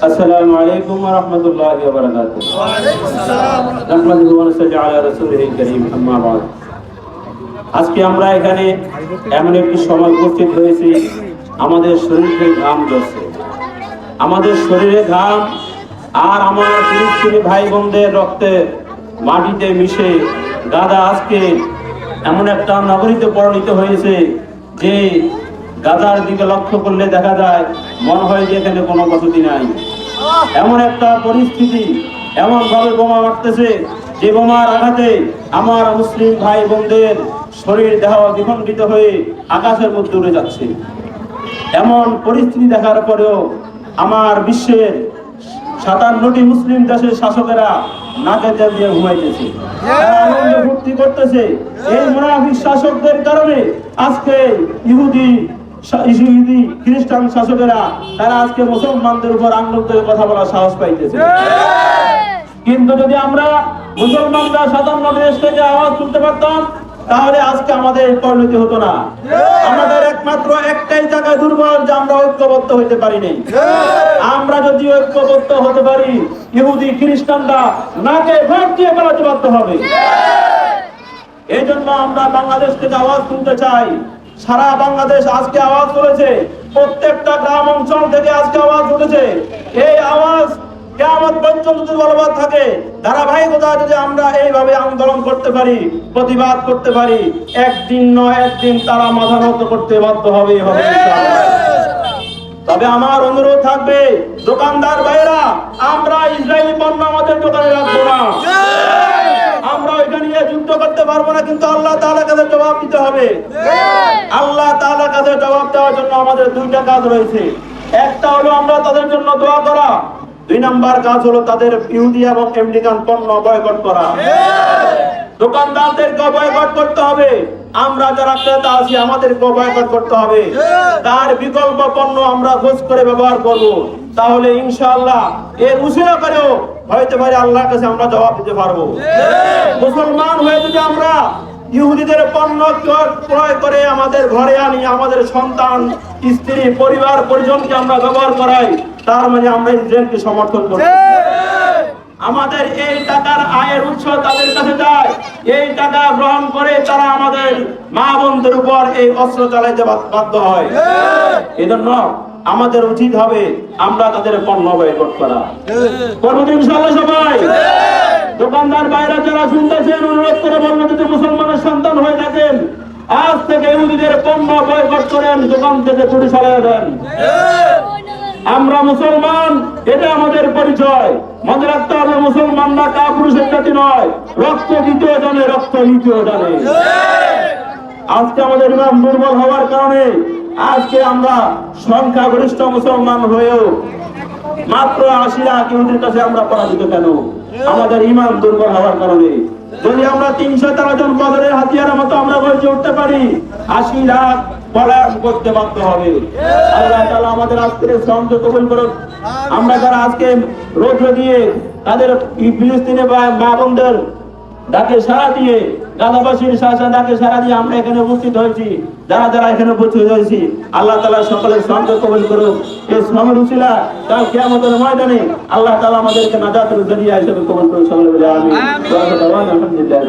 السلام عليكم ورحمة الله وبركاته نحمده ونصلي على رسوله الكريم أما بعد আজকে আমরা এখানে এমন একটি সময় উপস্থিত হয়েছি আমাদের শরীরে ঘাম ঝরছে আমাদের শরীরে ঘাম আর আমার ফিলিস্তিনি ভাই বোনদের রক্তে মাটিতে মিশে গাদা আজকে এমন একটা নগরীতে পরিণত হয়েছে যে গাদার দিকে লক্ষ্য করলে দেখা যায়, মনে হয় যে এখানে কোনো বসতি নাই। এমন একটা পরিস্থিতি এমন ভাবে বোমা মারতেছে যে বোমার আঘাতে আমার মুসলিম ভাই বোনদের শরীর, দেহ দ্বিখণ্ডিত হয়ে আকাশের মধ্যে উড়ে যাচ্ছে। এমন পরিস্থিতি দেখার পরেও আমার বিশ্বের সাতান্নটি মুসলিম দেশের শাসকেরা নাকে দিয়ে ঘুমাইতেছে। ফুর্তি করতেছে। এই মুনাফিক শাসকদের কারণে আজকে ইহুদি ইহুদি খ্রিস্টান শাসকেরা তারা আজকে মুসলমানদের উপর আঙ্গুল কথা বলার সাহস পাইতেছে। কিন্তু যদি আমরা মুসলমানরা সাধারণ দেশ থেকে আওয়াজ তুলতে পারতাম তাহলে আজকে আমাদের পরিণতি হতো না। আমাদের একমাত্র একটাই জায়গায় দুর্বল যে আমরা ঐক্যবদ্ধ হইতে পারি নাই। আমরা যদি ঐক্যবদ্ধ হতে পারি ইহুদি খ্রিস্টানরা নাকে ভোট দিয়ে পালাতে বাধ্য হবে। এই জন্য আমরা বাংলাদেশ থেকে আওয়াজ তুলতে চাই। সারা বাংলাদেশ আজকে আওয়াজ তুলেছে। প্রত্যেকটা গ্রাম অঞ্চল থেকে আজকে আওয়াজ উঠেছে। এই আওয়াজ এইভাবে আন্দোলন করতে পারি, প্রতিবাদ করতে পারি, একদিন একদিন তারা করতে বাধ্য হবে হবে তবে আমার অনুরোধ থাকবে, দোকানদার ভাইরা আমরা ইসরায়েলি পণ্য আমাদের দোকানে রাখব না আমরা ওইটা নিয়ে যুদ্ধ করতে পারব না কিন্তু আল্লাহ তাআলার কাছে জবাব দিতে হবে। আল্লাহ তাআলার কাছে জবাব দেওয়ার জন্য আমাদের দুইটা কাজ রয়েছে। একটা হলো আমরা তাদের জন্য দোয়া করা। দুই নাম্বার কাজ হলো তাদের ইহুদি এবং আমেরিকান পণ্য বয়কট করা। দোকানদারদেরকে বয়কট করতে হবে। আমরা যারা ক্রেতা আছি আমাদেরকে বয়কট করতে হবে। তার বিকল্প পণ্য আমরা খোঁজ করে ব্যবহার করব। তাহলে ইনশাআল্লাহ এর উসিলা করেও হয়তো পারে আল্লাহর কাছে আমরা জবাব দিতে পারব। মুসলমান হয়ে যদি আমরা ইহুদিদের পণ্য ক্রয় করে আমাদের ঘরে আনি, আমাদের সন্তান, স্ত্রী, পরিবার, পরিজনকে আমরা ব্যবহার করাই, তার মানে আমরা ইসরায়েলকে সমর্থন করি আমাদের এই টাকার আয়ের উৎস তাদের কাছে যায়। এই টাকা গ্রহণ করে তারা আমাদের মা বোনদের উপর এই অস্ত্র চালাইতে বাধ্য হয়। এজন্য আমাদের উচিত হবে আমরা তাদের পণ্য বয়কট করা করব সবাই। দোকানদার বাইরে যারা শুনতেছেন অনুরোধ করে বলব যদি মুসলমানের সন্তান হয়ে থাকেন আজ থেকে ইহুদিদের পণ্য বয়কট করেন দোকান থেকে চুরি চালিয়ে দেন। আমরা মুসলমান এটা আমাদের পরিচয়। মনে রাখতে হবে মুসলমানরা কা পুরুষের জাতি নয়। রক্ত জানে রক্ত জানে আজকে আমাদের ইমাম দুর্বল হওয়ার কারণে আজকে আমরা সংখ্যাগরিষ্ঠ মুসলমান হয়েও মাত্র আশি লাখ ইহুদির কাছে আমরা পরাজিত কেন? আমাদের ইমান দুর্বল হওয়ার কারণে। যদি আমরা তিনশো তেরো জন বদরের হাতিয়ারের মতো আমরা গর্জে উঠতে পারি আশি লাখ পলায়ন করতে বাধ্য হবে। আল্লাহ তাআলা আমাদের আজকের কবুল করুন আমরা যারা আজকে রোদ্র দিয়ে তাদের ফিলিস্তিনে মা বোনদের ডাকে সারা দিয়ে গাদাবাসীর শাসা ডাকে সারা দিয়ে আমরা এখানে উপস্থিত হয়েছি যারা যারা এখানে উপস্থিত হয়েছি আল্লাহ তালা সকলের সঙ্গে কবল করুন এই শ্রমের উচিলা তার কেমতের ময়দানে আল্লাহ তালা আমাদেরকে নাজাতের জরিয়া হিসেবে কবল করুন সকলে বলে আমি আলহামদুলিল্লাহ